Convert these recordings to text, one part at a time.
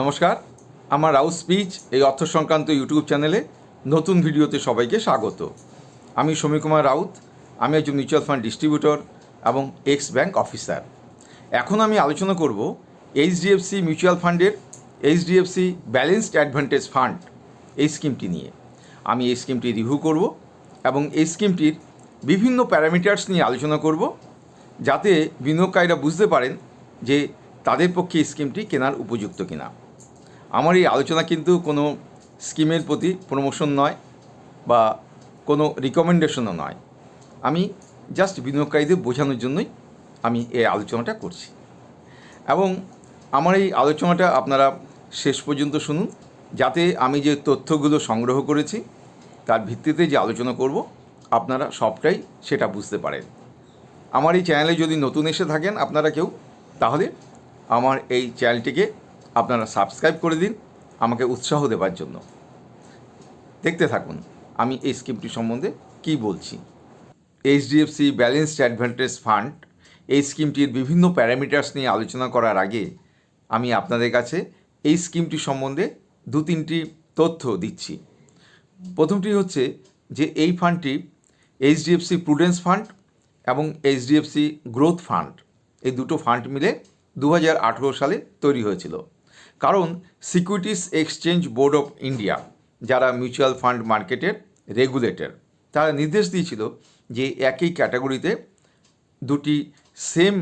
নমস্কার, আমার রাউস স্পিচ, এই অর্থ সংক্রান্ত ইউটিউব চ্যানেলে নতুন ভিডিওতে সবাইকে স্বাগত। আমি সমীর কুমার রাউত, আমি একজন মিউচুয়াল ফান্ড ডিস্ট্রিবিউটর এবং এক্স ব্যাংক অফিসার। এখন আমি আলোচনা করব এইচডিএফসি মিউচুয়াল ফান্ডের এইচডিএফসি ব্যালেন্সড অ্যাডভান্টেজ ফান্ড, এই স্কিমটি নিয়ে। আমি এই স্কিমটি রিভিউ করব এবং এই স্কিমটির বিভিন্ন প্যারামিটার্স নিয়ে আলোচনা করব, যাতে বিনিয়োগকারীরা বুঝতে পারেন যে তাদের পক্ষে স্কিমটি কেনার উপযুক্ত কিনা। আমার এই আলোচনা কিন্তু কোনো স্কিমের প্রতি প্রমোশন নয় বা কোনো রিকমেন্ডেশনও নয়। আমি জাস্ট বিনিয়োগকারীদের বোঝানোর জন্যই আমি এই আলোচনাটা করছি। এবং আমার এই আলোচনাটা আপনারা শেষ পর্যন্ত শুনুন, যাতে আমি যে তথ্যগুলো সংগ্রহ করেছি, তার ভিত্তিতে যে আলোচনা করব, আপনারা সবটাই সেটা বুঝতে পারেন। আমার এই চ্যানেলে যদি নতুন এসে থাকেন আপনারা কেউ, তাহলে আমার এই চ্যানেলটিকে আপনারা সাবস্ক্রাইব করে দিন, আমাকে উৎসাহ দেওয়ার জন্য। দেখতে থাকুন, আমি এই স্কিমটি সম্বন্ধে কী বলছি। এইচডিএফসি ব্যালেন্সড অ্যাডভান্টেজ ফান্ড এই স্কিমটির বিভিন্ন প্যারামিটার্স নিয়ে আলোচনা করার আগে, আমি আপনাদের কাছে এই স্কিমটি সম্বন্ধে দু তিনটি তথ্য দিচ্ছি। প্রথমটি হচ্ছে যে এই ফান্ডটি এইচডিএফসি প্রুডেন্স ফান্ড এবং এইচডিএফসি গ্রোথ ফান্ড এই দুটো ফান্ড মিলে দু হাজার আঠেরো সালে তৈরি হয়েছিল। কারণ securities exchange board of India যারা মিউচুয়াল ফান্ড মার্কেটের রেগুলেটর তারা নির্দেশ দিয়েছিল যে একই ক্যাটাগরিতে দুটি সেম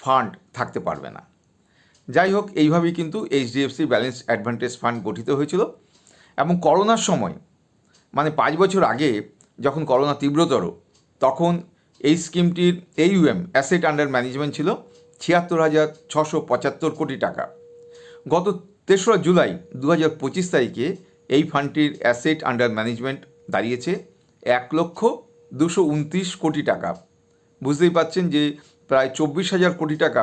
ফান্ড থাকতে পারবে না। যাই হোক, এইভাবেই কিন্তু এইচডিএফসি ব্যালেন্স অ্যাডভান্টেজ ফান্ড গঠিত হয়েছিল এবং করোনার সময় মানে পাঁচ বছর আগে যখন করোনা তীব্রতর, তখন এই স্কিমটির এইউএম অ্যাসেট আন্ডার ম্যানেজমেন্ট ছিল ছিয়াত্তর হাজার ছশো পঁচাত্তর কোটি টাকা। গত তেসরা জুলাই দু হাজার পঁচিশ তারিখে এই ফান্ডটির অ্যাসেট আন্ডার ম্যানেজমেন্ট দাঁড়িয়েছে এক লক্ষ দুশো উনত্রিশ কোটি টাকা। বুঝতেই পাচ্ছেন যে প্রায় চব্বিশ হাজার কোটি টাকা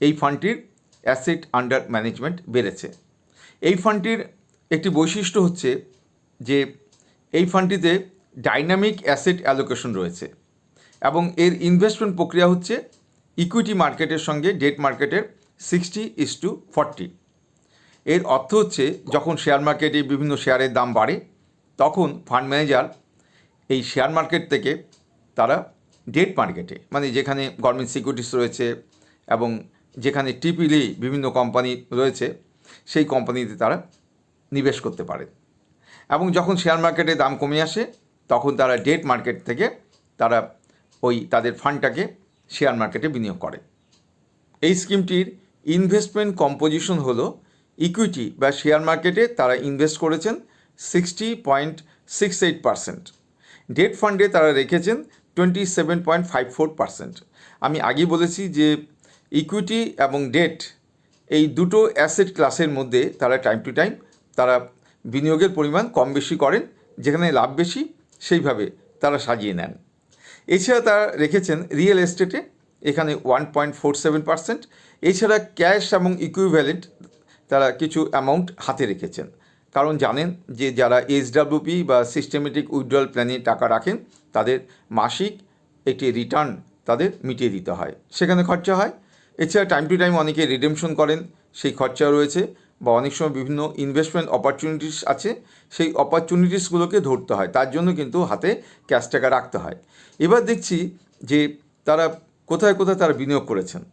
এই ফান্ডটির অ্যাসেট আন্ডার ম্যানেজমেন্ট বেড়েছে। এই ফান্ডটির একটি বৈশিষ্ট্য হচ্ছে যে এই ফান্ডটিতে ডাইনামিক অ্যাসেট অ্যালোকেশন রয়েছে এবং এর ইনভেস্টমেন্ট প্রক্রিয়া হচ্ছে ইকুইটি মার্কেটের সঙ্গে ডেট মার্কেটের সিক্সটি ইস টু ফর্টি। এর অর্থ হচ্ছে, যখন শেয়ার মার্কেটে বিভিন্ন শেয়ারের দাম বাড়ে, তখন ফান্ড ম্যানেজার এই শেয়ার মার্কেট থেকে তারা ডেট মার্কেটে মানে যেখানে গভর্নমেন্ট সিকিউরিটিস রয়েছে এবং যেখানে টিপিলি বিভিন্ন কোম্পানি রয়েছে, সেই কোম্পানিতে তারা নিবেশ করতে পারে। এবং যখন শেয়ার মার্কেটে দাম কমে আসে, তখন তারা ডেট মার্কেট থেকে তারা ওই তাদের ফান্ডটাকে শেয়ার মার্কেটে বিনিয়োগ করে। এই স্কিমটির ইনভেস্টমেন্ট কম্পোজিশন হলো ইকুইটি বা শেয়ার মার্কেটে তারা ইনভেস্ট করেছেন sixty point six eight percent debt ফান্ডে তারা রেখেছেন twenty seven point five four percent আমি আগেই বলেছি যে ইকুইটি এবং ডেট এই দুটো অ্যাসেট ক্লাসের মধ্যে তারা টাইম টু টাইম তারা বিনিয়োগের পরিমাণ কম বেশি করেন, যেখানে লাভ বেশি, সেইভাবে তারা সাজিয়ে নেন। এছাড়া তারা রেখেছেন রিয়েল এস্টেটে এখানে one point four seven percent এছাড়া ক্যাশ এবং ইকুইভ্যালেন্ট তারা কিছু অ্যামাউন্ট হাতে রেখেছেন। কারণ জানেন যে যারা এইচডাব্লিউপি বা সিস্টেমেটিক উইথড্রল প্ল্যানে টাকা রাখেন, তাদের মাসিক একটি রিটার্ন তাদের মিটিয়ে দিতে হয়। সেখানে খরচা হয়। এছাড়া টাইম টু টাইম অনেকে রিডেমশন করেন, সেই খরচা রয়েছে বা অনেক সময় বিভিন্ন ইনভেস্টমেন্ট অপরচুনিটিস আছে, সেই অপরচুনিটিসগুলোকে ধরতে হয়। তার জন্য কিন্তু হাতে ক্যাশ টাকা রাখতে হয়। এবার দেখছি যে তারা কোথায় কোথায় তারা বিনিয়োগ করেছেন।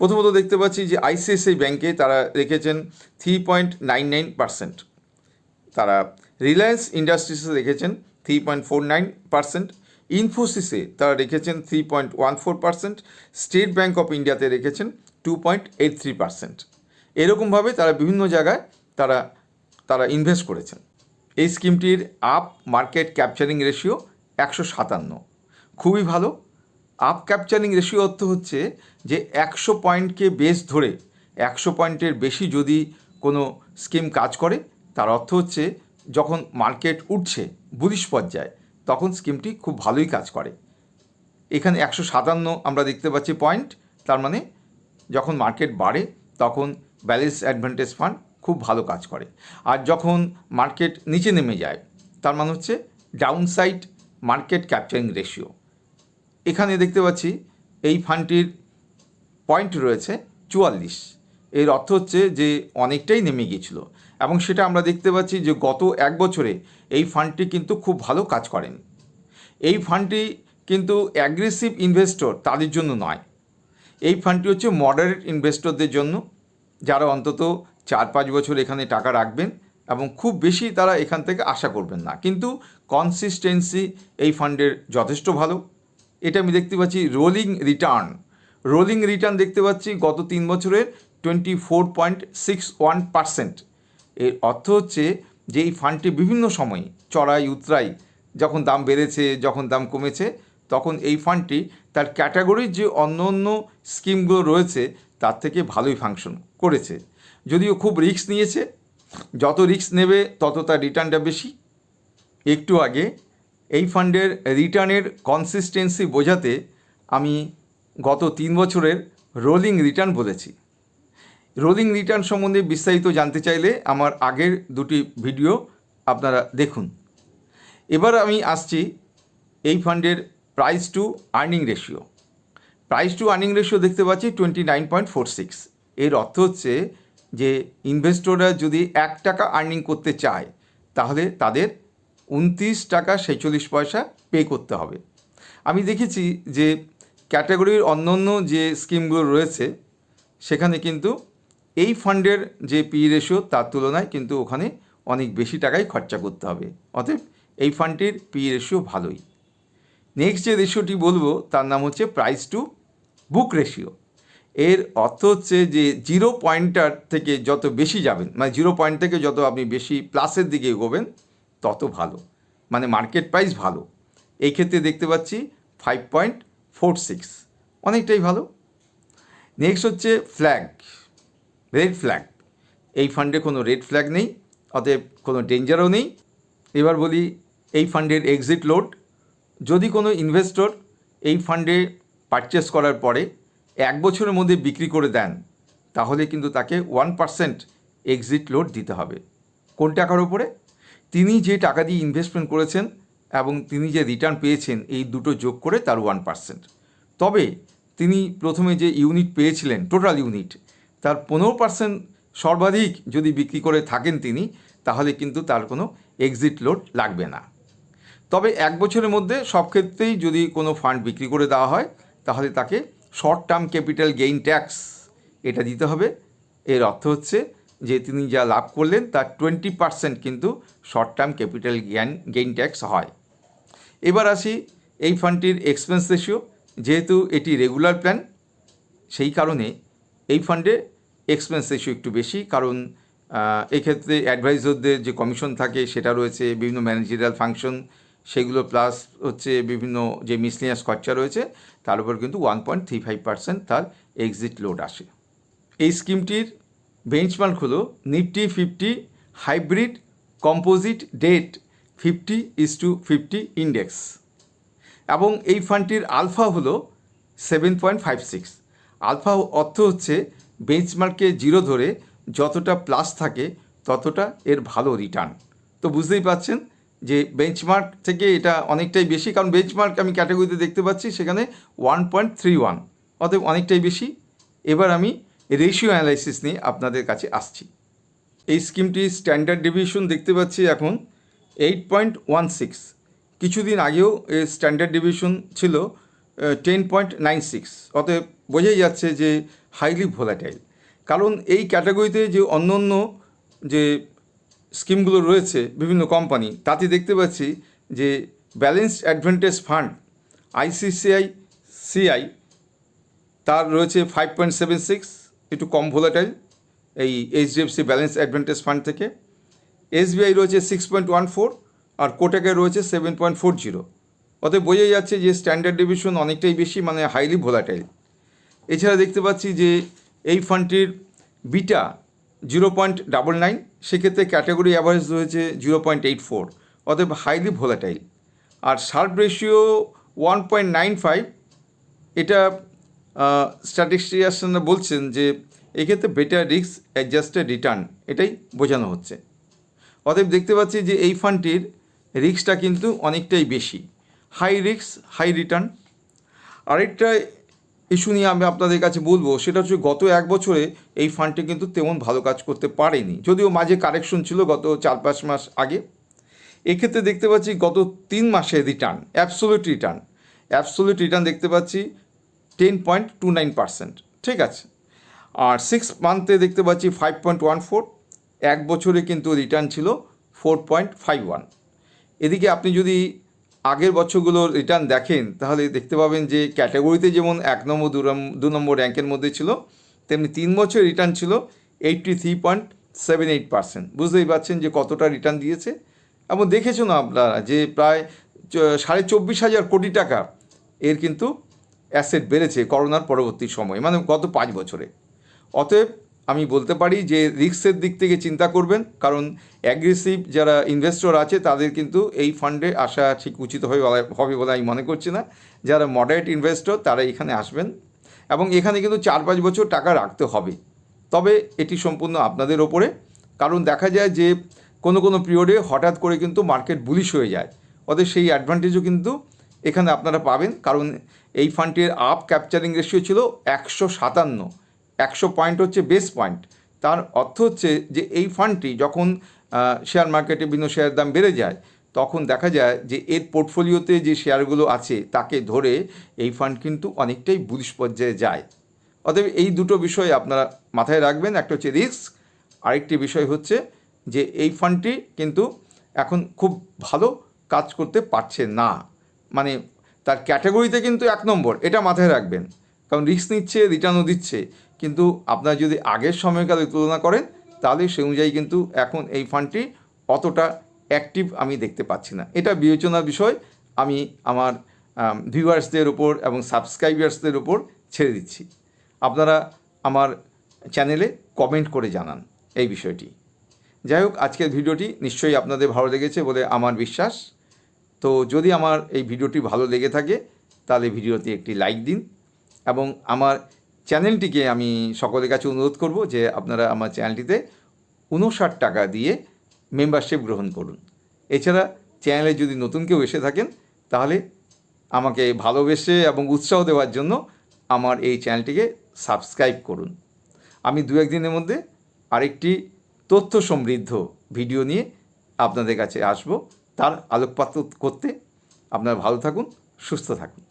প্রথমত দেখতে পাচ্ছি যে আইসিআইসিআই ব্যাংকে তারা রেখেছেন three point nine nine percent তারা রিলায়েন্স ইন্ডাস্ট্রিজে রেখেছেন three point four nine percent ইনফোসিসে তারা রেখেছেন three point one four percent state bank of ইন্ডিয়াতে রেখেছেন two point eight three percent এরকমভাবে তারা বিভিন্ন জায়গায় তারা তারা ইনভেস্ট করেছেন। এই স্কিমটির আপ মার্কেট ক্যাপচারিং রেশিও একশো সাতান্ন। খুবই ভালো। আপ ক্যাপচারিং রেশিও অর্থ হচ্ছে যে একশো পয়েন্টকে বেস ধরে একশো পয়েন্টের বেশি যদি কোনো স্কিম কাজ করে, তার অর্থ হচ্ছে যখন মার্কেট উঠছে বুলিশ পর্যায়ে, তখন স্কিমটি খুব ভালোই কাজ করে। এখানে একশো সাতান্ন আমরা দেখতে পাচ্ছি পয়েন্ট তার মানে যখন মার্কেট বাড়ে, তখন ব্যালেন্স অ্যাডভান্টেজ ফান্ড খুব ভালো কাজ করে। আর যখন মার্কেট নিচে নেমে যায়, তার মানে হচ্ছে ডাউনসাইড মার্কেট ক্যাপচারিং রেশিও এখানে দেখতে পাচ্ছি এই ফান্ডটির পয়েন্ট রয়েছে চুয়াল্লিশ। এর অর্থ হচ্ছে যে অনেকটাই নেমে গিয়েছিল এবং সেটা আমরা দেখতে পাচ্ছি যে গত এক বছরে এই ফান্ডটি কিন্তু খুব ভালো কাজ করেন। এই ফান্ডটি কিন্তু অ্যাগ্রেসিভ ইনভেস্টর তাদের জন্য নয়। এই ফান্ডটি হচ্ছে মডারেট ইনভেস্টরদের জন্য, যারা অন্তত চার পাঁচ বছর এখানে টাকা রাখবেন এবং খুব বেশি তারা এখান থেকে আশা করবেন না। কিন্তু কনসিস্টেন্সি এই ফান্ডের যথেষ্ট ভালো। এটা আমি দেখতে পাচ্ছি রোলিং রিটার্ন রোলিং রিটার্ন দেখতে পাচ্ছি গত তিন বছরের twenty four point six one percent এর অর্থ হচ্ছে যে এই ফান্ডটি বিভিন্ন সময় চড়াই, উতরাই, যখন দাম বেড়েছে, যখন দাম কমেছে, তখন এই ফান্ডটি তার ক্যাটাগরির যে অন্য অন্য স্কিমগুলো রয়েছে, তার থেকে ভালোই ফাংশন করেছে। যদিও খুব রিস্ক নিয়েছে, যত রিস্ক নেবে, তত তার রিটার্নটা বেশি। একটু আগে এই ফান্ডের রিটার্নের কনসিস্টেন্সি বোঝাতে আমি গত তিন বছরের রোলিং রিটার্ন বলেছি। রোলিং রিটার্ন সম্বন্ধে বিস্তারিত জানতে চাইলে আমার আগের দুটি ভিডিও আপনারা দেখুন। এবার আমি আসছি এই ফান্ডের price to earning ratio price to earning ratio দেখতে পাচ্ছি twenty nine point four six এর অর্থ হচ্ছে যে ইনভেস্টররা যদি এক টাকা আর্নিং করতে চায়, তাহলে তাদের উনত্রিশ টাকা ছেচল্লিশ পয়সা পে করতে হবে। আমি দেখেছি যে ক্যাটাগরির অন্য অন্য যে স্কিমগুলো রয়েছে, সেখানে কিন্তু এই ফান্ডের যে পি রেশিও তার তুলনায় কিন্তু ওখানে অনেক বেশি টাকাই খরচা করতে হবে। অতএব এই ফান্ডটির পি রেশিও ভালোই। নেক্সট যে রেশিওটি বলব, তার নাম হচ্ছে প্রাইস টু বুক রেশিও এর অর্থ হচ্ছে যে জিরো পয়েন্টার থেকে যত বেশি যাবেন মানে জিরো পয়েন্ট থেকে যত আপনি বেশি প্লাসের দিকে এগোবেন তত ভালো। মানে মার্কেট প্রাইস ভালো। এই ক্ষেত্রে দেখতে পাচ্ছি ফাইভ পয়েন্ট ফোর সিক্স অনেকটাই ভালো। নেক্সট হচ্ছে ফ্ল্যাগ রেড ফ্ল্যাগ এই ফান্ডে কোনো রেড ফ্ল্যাগ নেই, অতএব কোনো ডেঞ্জারও নেই। এবার বলি এই ফান্ডের এক্সিট লোড যদি কোনো ইনভেস্টর এই ফান্ডে পারচেস করার পরে এক বছরের মধ্যে বিক্রি করে দেন, তাহলে কিন্তু তাকে ওয়ান পার্সেন্ট এক্সিট লোড দিতে হবে। কোন টাকার ওপরে তিনি যে টাকা দিয়ে ইনভেস্টমেন্ট করেছেন এবং তিনি যে রিটার্ন পেয়েছেন, এই দুটো যোগ করে তার ওয়ান পার্সেন্ট তবে তিনি প্রথমে যে ইউনিট পেয়েছিলেন টোটাল ইউনিট তার পনেরো পার্সেন্ট সর্বাধিক যদি বিক্রি করে থাকেন তিনি, তাহলে কিন্তু তার কোনো এক্সিট লোড লাগবে না। তবে এক বছরের মধ্যে সব ক্ষেত্রেই যদি কোনো ফান্ড বিক্রি করে দেওয়া হয়, তাহলে তাকে short term capital gain tax এটা দিতে হবে। এর অর্থ হচ্ছে যে তিনি যা লাভ করলেন, তার টোয়েন্টি পার্সেন্ট কিন্তু short term capital gain gain tax হয়। এবার আসি এই ফান্ডটির এক্সপেন্স রেশিও যেহেতু এটি রেগুলার প্ল্যান সেই কারণে এই ফান্ডে এক্সপেন্স রেশিও একটু বেশি, কারণ এক্ষেত্রে অ্যাডভাইজারদের যে কমিশন থাকে, সেটা রয়েছে, বিভিন্ন ম্যানেজারিয়াল ফাংশন সেগুলো প্লাস হচ্ছে বিভিন্ন যে মিসলিনিয়াস খরচা রয়েছে, তার উপর কিন্তু one point three five percent তার এক্সিট লোড আসে। এই স্কিমটির বেঞ্চমার্ক হলো Nifty fifty hybrid composite debt fifty is to fifty index এবং এই ফান্ডটির আলফা হলো seven point five six alpha অর্থ হচ্ছে বেঞ্চমার্কে জিরো ধরে যতটা প্লাস থাকে ততটা এর ভালো রিটার্ন তো বুঝতেই পাচ্ছেন যে বেঞ্চমার্ক থেকে এটা অনেকটাই বেশি, কারণ বেঞ্চমার্ক আমি ক্যাটাগরিতে দেখতে পাচ্ছি সেখানে ওয়ান পয়েন্ট থ্রি ওয়ান অতএব অনেকটাই বেশি। এবার আমি রেশিও অ্যানালাইসিস নিয়ে আপনাদের কাছে আসছি। এই স্কিমটি স্ট্যান্ডার্ড ডেভিয়েশন দেখতে পাচ্ছি এখন এইট পয়েন্ট ওয়ান সিক্স কিছুদিন আগেও এর স্ট্যান্ডার্ড ডেভিয়েশন ছিল টেন পয়েন্ট নাইন সিক্স অতএব বোঝাই যাচ্ছে যে হাইলি ভোলাটাইল কারণ এই ক্যাটাগরিতে যে অন্য অন্য যে স্কিমগুলো রয়েছে, বিভিন্ন কোম্পানি তাতে দেখতে পাচ্ছি যে balanced advantage fund ICICI তার রয়েছে ফাইভ পয়েন্ট সেভেন সিক্স একটু কম ভোলাটাইল এই এইচডিএফসি ব্যালেন্স অ্যাডভান্টেজ ফান্ড থেকে। এসবিআই রয়েছে সিক্স পয়েন্ট ওয়ান ফোর আর কোটাকে রয়েছে সেভেন পয়েন্ট ফোর জিরো অতএব বোঝাই যাচ্ছে যে স্ট্যান্ডার্ড ডিভিশন অনেকটাই বেশি মানে হাইলি ভোলাটাইল এছাড়া দেখতে পাচ্ছি যে এই ফান্ডটির beta zero point double nine সেক্ষেত্রে ক্যাটাগরি অ্যাভারেজ রয়েছে জিরো পয়েন্ট এইট ফোর অতএব হাইলি ভোলাটাইল আর sharp ratio one point nine five এটা স্ট্যাটিস্টিশিয়ানরা বলছেন যে এক্ষেত্রে বেটার রিস্ক অ্যাডজাস্টেড রিটার্ন এটাই বোঝানো হচ্ছে। অতএব দেখতে পাচ্ছি যে এই ফান্ডটির রিস্কটা কিন্তু অনেকটাই বেশি। হাই রিস্ক হাই রিটার্ন আরেকটা ইস্যু নিয়ে আমি আপনাদের কাছে বলব, সেটা হচ্ছে গত এক বছরে এই ফান্ডটি কিন্তু তেমন ভালো কাজ করতে পারেনি। যদিও মাঝে কারেকশন ছিল গত চার পাঁচ মাস আগে। এক্ষেত্রে দেখতে পাচ্ছি গত তিন মাসে return absolute return absolute return দেখতে পাচ্ছি ten point two nine percent ঠিক আছে? আর সিক্স মান্থে দেখতে পাচ্ছি ফাইভ পয়েন্ট ওয়ান ফোর এক বছরে কিন্তু রিটার্ন ছিল ফোর পয়েন্ট ফাইভ ওয়ান এদিকে আপনি যদি আগের বছরগুলোর রিটার্ন দেখেন, তাহলে দেখতে পাবেন যে ক্যাটাগরিতে যেমন এক নম্বর, দু নম্বর র্যাঙ্কের মধ্যে ছিল, তেমনি তিন বছর রিটার্ন ছিল eighty three point seven eight percent বুঝতেই পারছেন যে কতটা রিটার্ন দিয়েছে? এবং দেখেছ না আপনারা যে প্রায় সাড়ে চব্বিশ হাজার কোটি টাকা এর কিন্তু অ্যাসেট বেড়েছে করোনার পরবর্তী সময়ে মানে গত পাঁচ বছরে। অতএব আমি বলতে পারি যে রিস্কের দিক থেকে চিন্তা করবেন, কারণ অ্যাগ্রেসিভ যারা ইনভেস্টর আছে তাদের কিন্তু এই ফান্ডে আসা ঠিক উচিত হবে হবে বলে আমি মনে করছি না। যারা মডারেট ইনভেস্টর তারা এখানে আসবেন এবং এখানে কিন্তু চার পাঁচ বছর টাকা রাখতে হবে। তবে এটি সম্পূর্ণ আপনাদের ওপরে, কারণ দেখা যায় যে কোনো কোনো পিরিয়ডে হঠাৎ করে কিন্তু মার্কেট বুলিশ হয়ে যায়। ওদের সেই অ্যাডভান্টেজও কিন্তু এখানে আপনারা পাবেন, কারণ এই ফান্ডটির আপ ক্যাপচারিং রেশিও ছিল একশো সাতান্ন। একশো পয়েন্ট হচ্ছে বেস পয়েন্ট তার অর্থ হচ্ছে যে এই ফান্ডটি যখন শেয়ার মার্কেটে বিভিন্ন শেয়ারের দাম বেড়ে যায়, তখন দেখা যায় যে এর পোর্টফোলিওতে যে শেয়ারগুলো আছে, তাকে ধরে এই ফান্ড কিন্তু অনেকটাই বুলিশ পর্যায়ে যায়। অতএব এই দুটো বিষয় আপনারা মাথায় রাখবেন, একটা হচ্ছে রিস্ক আরেকটি বিষয় হচ্ছে যে এই ফান্ডটি কিন্তু এখন খুব ভালো কাজ করতে পারছে না। মানে তার ক্যাটাগরিতে কিন্তু এক নম্বর, এটা মাথায় রাখবেন। কারণ রিস্ক নিচ্ছে, রিটার্নও দিচ্ছে। কিন্তু আপনারা যদি আগের সময়কালে তুলনা করেন, তাহলে সেই অনুযায়ী কিন্তু এখন এই ফান্ডটি অতটা অ্যাক্টিভ আমি দেখতে পাচ্ছি না। এটা বিবেচনার বিষয়, আমি আমার ভিউয়ার্সদের ওপর এবং সাবস্ক্রাইবার্সদের ওপর ছেড়ে দিচ্ছি। আপনারা আমার চ্যানেলে কমেন্ট করে জানান এই বিষয়টি। যাই হোক, আজকের ভিডিওটি নিশ্চয়ই আপনাদের ভালো লেগেছে বলে আমার বিশ্বাস। তো যদি আমার এই ভিডিওটি ভালো লেগে থাকে, তাহলে ভিডিওতে একটি লাইক দিন এবং আমার চ্যানেলটিকে আমি সকলের কাছে অনুরোধ করব যে আপনারা আমার চ্যানেলটিতে উনষাট টাকা দিয়ে মেম্বারশিপ গ্রহণ করুন। এছাড়া চ্যানেলে যদি নতুন কেউ এসে থাকেন, তাহলে আমাকে ভালোবেসে এবং উৎসাহ দেওয়ার জন্য আমার এই চ্যানেলটিকে সাবস্ক্রাইব করুন। আমি দু একদিনের মধ্যে আরেকটি তথ্য সমৃদ্ধ ভিডিও নিয়ে আপনাদের কাছে আসব। তার আলোকপাত করতে আপনারা ভালো থাকুন সুস্থ থাকুন।